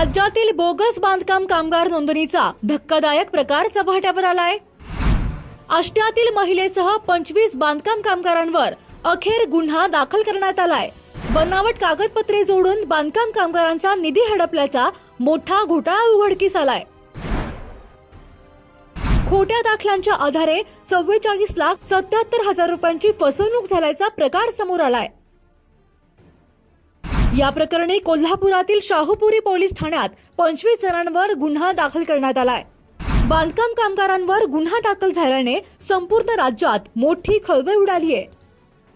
राज्यातील बोगस बांधकाम कामगार नोंदणीचा धक्कादायक प्रकार चव्हाट्यावर आलाय. आष्ट्यातील महिलेसह पंचवीस बांधकाम कामगारांवर अखेर गुन्हा दाखल करण्यात आलाय. बनावट कागदपत्रे जोडून बांधकाम कामगारांचा निधी हडपल्याचा मोठा घोटाळा उघडकीस आलाय. खोट्या दाखल्यांच्या आधारे चव्वेचाळीस लाख सत्याहत्तर हजार रुपयांची फसवणूक झाल्याचा प्रकार समोर आलाय. या प्रकरणी कोल्हापुरातील शाहूपुरी पोलीस ठाण्यात पंचवीस जणांवर गुन्हा दाखल करण्यात आलाय. बांधकाम कामगारांवर गुन्हा दाखल झाल्याने संपूर्ण राज्यात मोठी खळबळ उडाली आहे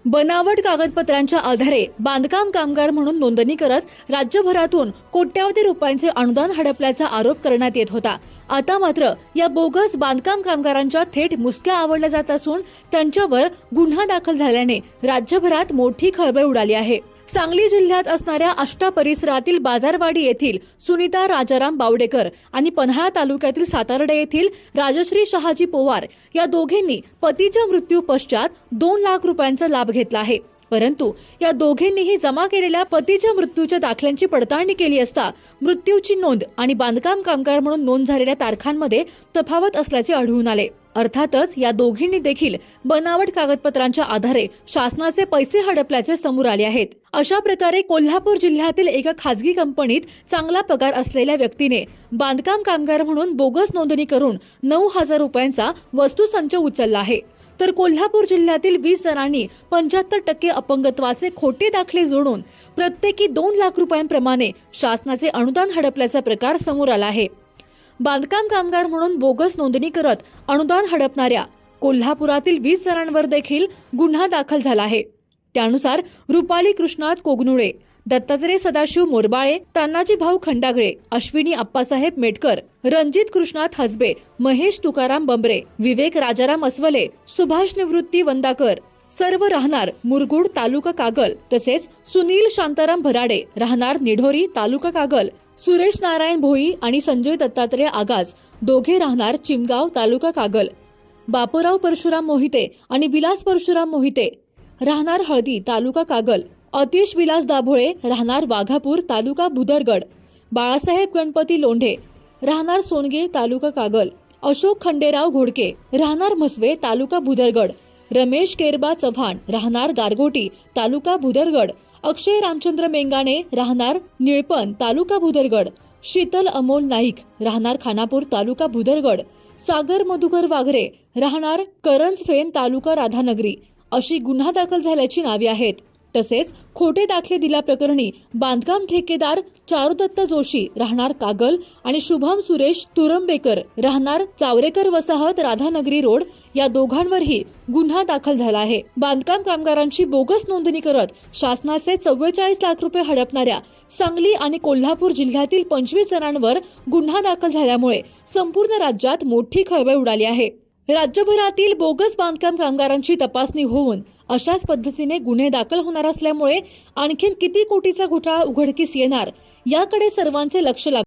बनावट कागदपत्रांच्या आधारे बांधकाम कामगार म्हणून नोंदणी करत राज्यभरातून कोट्यावधी रुपयांचे अनुदान हडपल्याचा आरोप करण्यात येत होता. आता मात्र या बोगस बांधकाम कामगारांच्या थेट मुसक्या आवडल्या जात असून त्यांच्यावर गुन्हा दाखल झाल्याने राज्यभरात मोठी खळबळ उडाली आहे. सांगली जिल्ह्यात असणाऱ्या आष्टा परिसरातील बाजारवाडी येथील सुनीता राजाराम बावडेकर आणि पन्हाळा तालुक्यातील सातारडे येथील राजश्री शहाजी पोवार या दोघींनी पतीच्या मृत्यू पश्चात दोन लाख रुपयांचा लाभ घेतला आहे. परंतु या दोघींनीही जमा केलेल्या पतीच्या मृत्यूच्या दाखल्यांची पडताळणी केली असता मृत्यूची नोंद आणि बांधकाम कामगार म्हणून नोंद झालेल्या तारखांमध्ये तफावत असल्याचे आढळून आले. अर्थातच या दोघींनी देखील बनावट कागदपत्रांच्या आधारे शासनाचे पैसे हडपल्याचे समोर आले आहेत. अशा प्रकारे कोल्हापूर जिल्ह्यातील एका खासगी कंपनीत चांगला पगार असलेल्या व्यक्तीने बांधकाम कामगार म्हणून बोगस नोंदणी करून नऊ हजार रुपयांचा वस्तुसंच उचलला आहे. तर कोल्हापूर जिल्ह्यातील वीस जणांनी पंच्याहत्तर टक्के अपंगत्वाचे खोटे दाखले जोडून प्रत्येकी दोन लाख रुपयांप्रमाणे शासनाचे अनुदान हडपल्याचा प्रकार समोर आला आहे. बांधकाम कामगार म्हणून बोगस नोंदणी करत अनुदान हडपणाऱ्या कोल्हापुरातील वीस जणांवर देखील गुन्हा दाखल झाला आहे. त्यानुसार रुपाली कृष्णात कोगनुळे दत्तात्रय सदाशिव मोरबाळे तानाजी भाऊ खंडागळे अश्विनी आप्पासाहेब मेटकर रणजित कृष्णात हसबे महेश तुकाराम बंबरे विवेक राजाराम अस्वले सुभाष निवृत्ती वंदाकर सर्व राहणार मुरगुड तालुका कागल तसेच सुनील शांताराम भराडे राहणार निढोरी तालुका कागल सुरेश नारायण भोई आणि संजय दत्तात्रय आगाज दोघे राहणार चिमगाव तालुका कागल. बापूराव परशुराम मोहिते आणि विलास परशुराम मोहिते राहणार हळदी तालुका कागल. अतिश विलास दाभोळे राहणार वाघापूर तालुका भुदरगड. बाळासाहेब गणपती लोंढे राहणार सोनगे तालुका कागल. अशोक खंडेराव घोडके राहणार म्हसवे तालुका भुदरगड. रमेश केरबा चव्हाण राहणार गारगोटी तालुका भुदरगड. अक्षय रामचंद्र मेंगाणे राहणार निळपण तालुका भुदरगड. शीतल अमोल नाईक राहणार खानापूर तालुका भुदरगड. सागर मधुकर वाघरे राहणार करंजफेन तालुका राधानगरी. अशी गुन्हा दाखल झाल्याची नावे आहेत. तसेच खोटे दाखले दिल्याप्रकरणी बांधकाम ठेकेदार चारुदत्त जोशी राहणार कागल आणि शुभम सुरेश तुरंबेकर राहणार चावरेकर वसाहत राधानगरी रोड या दोघांवरही गुन्हा दाखल झाला आहे. बांधकाम कामगारांची बोगस नोंदणी करत शासनाचे चव्वेचाळीस लाख रुपये हडपणाऱ्या सांगली आणि कोल्हापूर जिल्ह्यातील पंचवीस जणांवर गुन्हा दाखल झाल्यामुळे संपूर्ण राज्यात मोठी खळबळ उडाली आहे. राज्यभरातील बोगस बांधकाम कामगारांची तपासणी होऊन अशाच पद्धतीने गुन्हे दाखल होणार असल्यामुळे आणखीन किती कोटीचा घोटाळा उघडकीस येणार याकडे सर्वांचे लक्ष लागले